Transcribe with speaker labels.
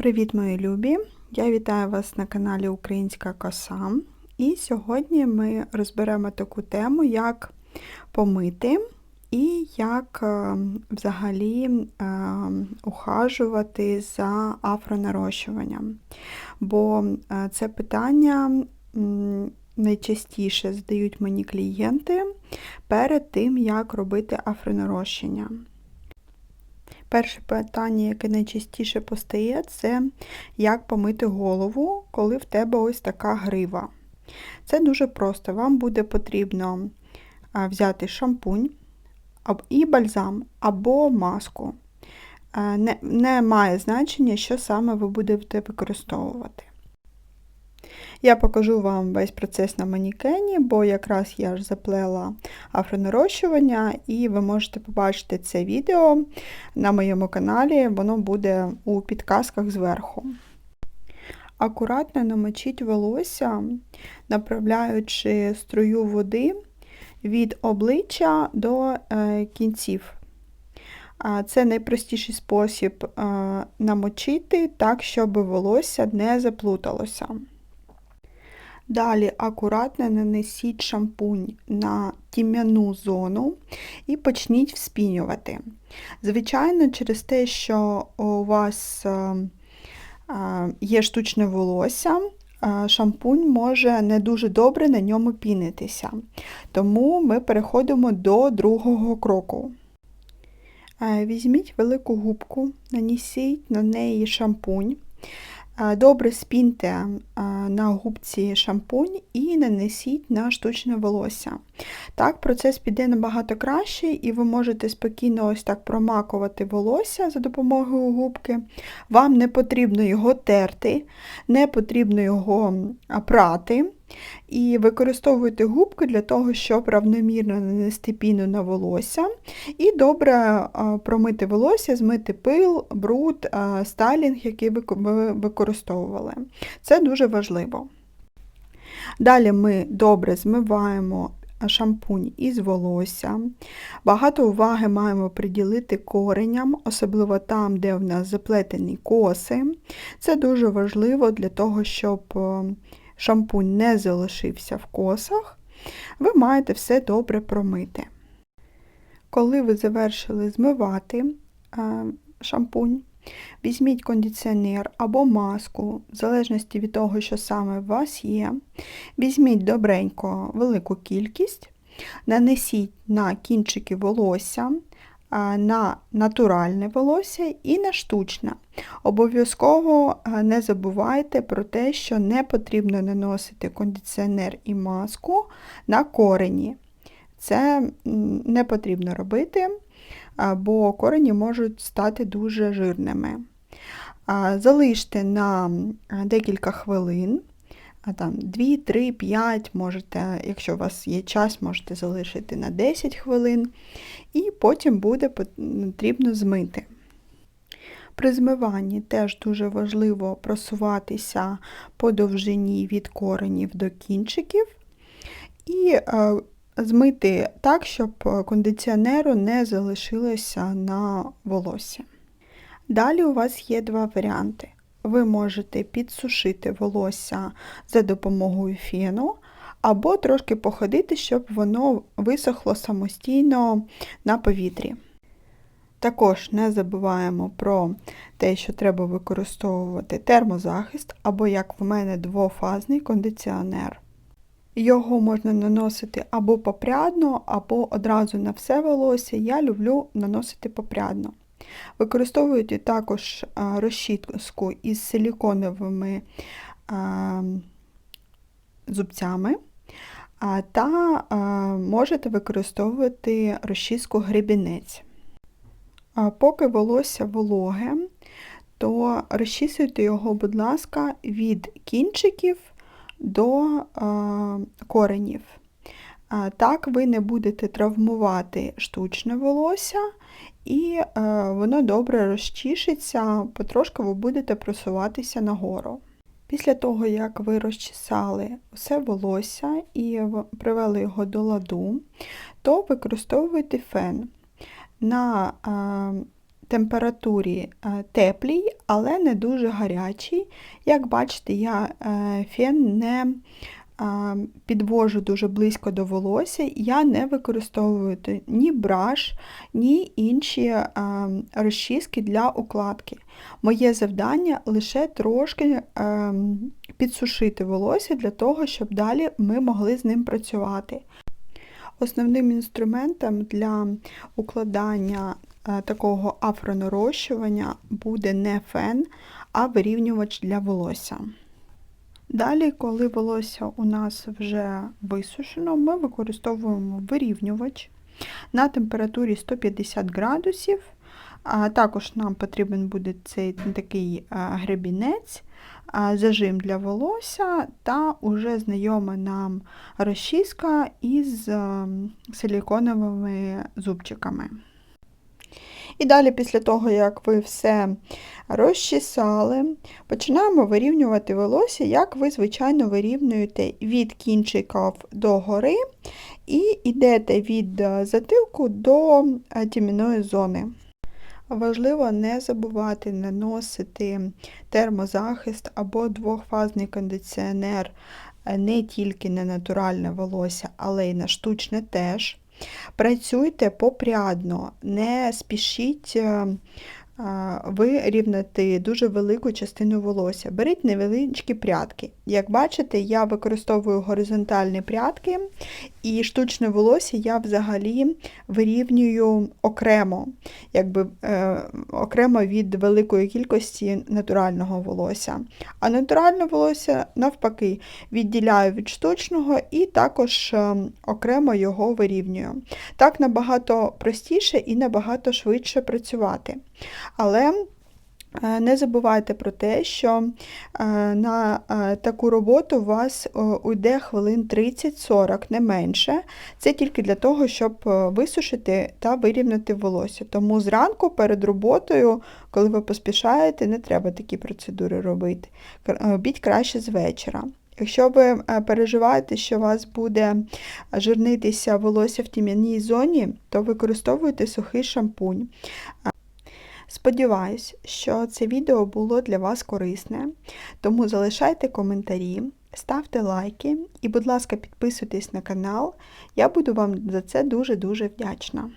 Speaker 1: Привіт, мої любі! Я вітаю вас на каналі Українська Коса. І сьогодні ми розберемо таку тему, як помити і як е, взагалі е, ухажувати за афронарощуванням. Бо е, це питання найчастіше задають мені клієнти перед тим, як робити афронарощення. Перше питання, яке найчастіше постає, це як помити голову, коли в тебе ось така грива. Це дуже просто. Вам буде потрібно взяти шампунь і бальзам або маску. Не, не має значення, що саме ви будете використовувати. Я покажу вам весь процес на манікені, бо якраз я ж заплела афронарощування, і ви можете побачити це відео на моєму каналі, воно буде у підказках зверху. Акуратно намочіть волосся, направляючи струю води від обличчя до е, кінців. Це найпростіший спосіб е, намочити так, щоб волосся не заплуталося. Далі акуратно нанесіть шампунь на тім'яну зону і почніть вспінювати. Звичайно, через те, що у вас е, е, є штучне волосся, е, шампунь може не дуже добре на ньому пінитися. Тому ми переходимо до другого кроку. Візьміть велику губку, нанесіть на неї шампунь. Добре спіньте на губці шампунь і нанесіть на штучне волосся. Так, процес піде набагато краще, і ви можете спокійно ось так промакувати волосся за допомогою губки. Вам не потрібно його терти, не потрібно його прати. І використовуйте губки для того, щоб равномірно нанести піну на волосся і добре промити волосся, змити пил, бруд, стайлінг, який ви використовували. Це дуже важливо. Далі ми добре змиваємо шампунь із волосся. Багато уваги маємо приділити кореням, особливо там, де в нас заплетені коси. Це дуже важливо для того, щоб шампунь не залишився в косах, ви маєте все добре промити. Коли ви завершили змивати е, шампунь, візьміть кондиціонер або маску, в залежності від того, що саме у вас є. Візьміть добренько велику кількість, нанесіть на кінчики волосся, на натуральне волосся і на штучне. Обов'язково не забувайте про те, що не потрібно наносити кондиціонер і маску на корені. Це не потрібно робити, бо корені можуть стати дуже жирними. Залиште на декілька хвилин там 2, 3, 5, можете, якщо у вас є час, можете залишити на 10 хвилин, і потім буде потрібно змити. При змиванні теж дуже важливо просуватися по довжині від коренів до кінчиків, і е, змити так, щоб кондиціонеру не залишилося на волосі. Далі у вас є два варіанти ви можете підсушити волосся за допомогою фену, або трошки походити, щоб воно висохло самостійно на повітрі. Також не забуваємо про те, що треба використовувати термозахист, або, як в мене, двофазний кондиціонер. Його можна наносити або попрядно, або одразу на все волосся. Я люблю наносити попрядно. Використовуйте також розчітку із силіконовими зубцями, та можете використовувати розчіску гребінець. Поки волосся вологе, то розчісуйте його, будь ласка, від кінчиків до коренів. Так ви не будете травмувати штучне волосся, і е, воно добре розчішиться, потрошки ви будете просуватися нагору. Після того, як ви розчесали все волосся і привели його до ладу, то використовуйте фен. На е, температурі е, теплій, але не дуже гарячій. Як бачите, я фен не підвожу дуже близько до волосся, я не використовую ні браш, ні інші розчіски для укладки. Моє завдання лише трошки підсушити волосся для того, щоб далі ми могли з ним працювати. Основним інструментом для укладання такого афронарощування буде не фен, а вирівнювач для волосся. Далі, коли волосся у нас вже висушено, ми використовуємо вирівнювач на температурі 150 градусів. А також нам потрібен буде цей такий гребінець, зажим для волосся та уже знайома нам розчіска із е, силіконовими зубчиками. І далі, після того, як ви все розчесали, починаємо вирівнювати волосся, як ви, звичайно, вирівнюєте від кінчиків до гори і йдете від е, затилку до е, тім'яної зони. Важливо не забувати наносити термозахист або двохфазний кондиціонер е, не тільки на натуральне волосся, але й на штучне теж. Працюйте попрядно, не спішіть е, вирівняти дуже велику частину волосся. Беріть невеличкі прядки. Як бачите, я використовую горизонтальні прядки, і штучне волосся я взагалі вирівнюю окремо, якби е, окремо від великої кількості натурального волосся. А натуральне волосся, навпаки, відділяю від штучного і також е, окремо його вирівнюю. Так набагато простіше і набагато швидше працювати. Але е, не забувайте про те, що е, на е, таку роботу у вас уйде хвилин 30-40, не менше. Це тільки для того, щоб висушити та вирівняти волосся. Тому зранку перед роботою, коли ви поспішаєте, не треба такі процедури робити. Робіть краще з вечора. Якщо ви переживаєте, що у вас буде жирнитися волосся в тім'яній зоні, то використовуйте сухий шампунь. Сподіваюсь, що це відео було для вас корисне, тому залишайте коментарі, ставте лайки і, будь ласка, підписуйтесь на канал. Я буду вам за це дуже-дуже вдячна.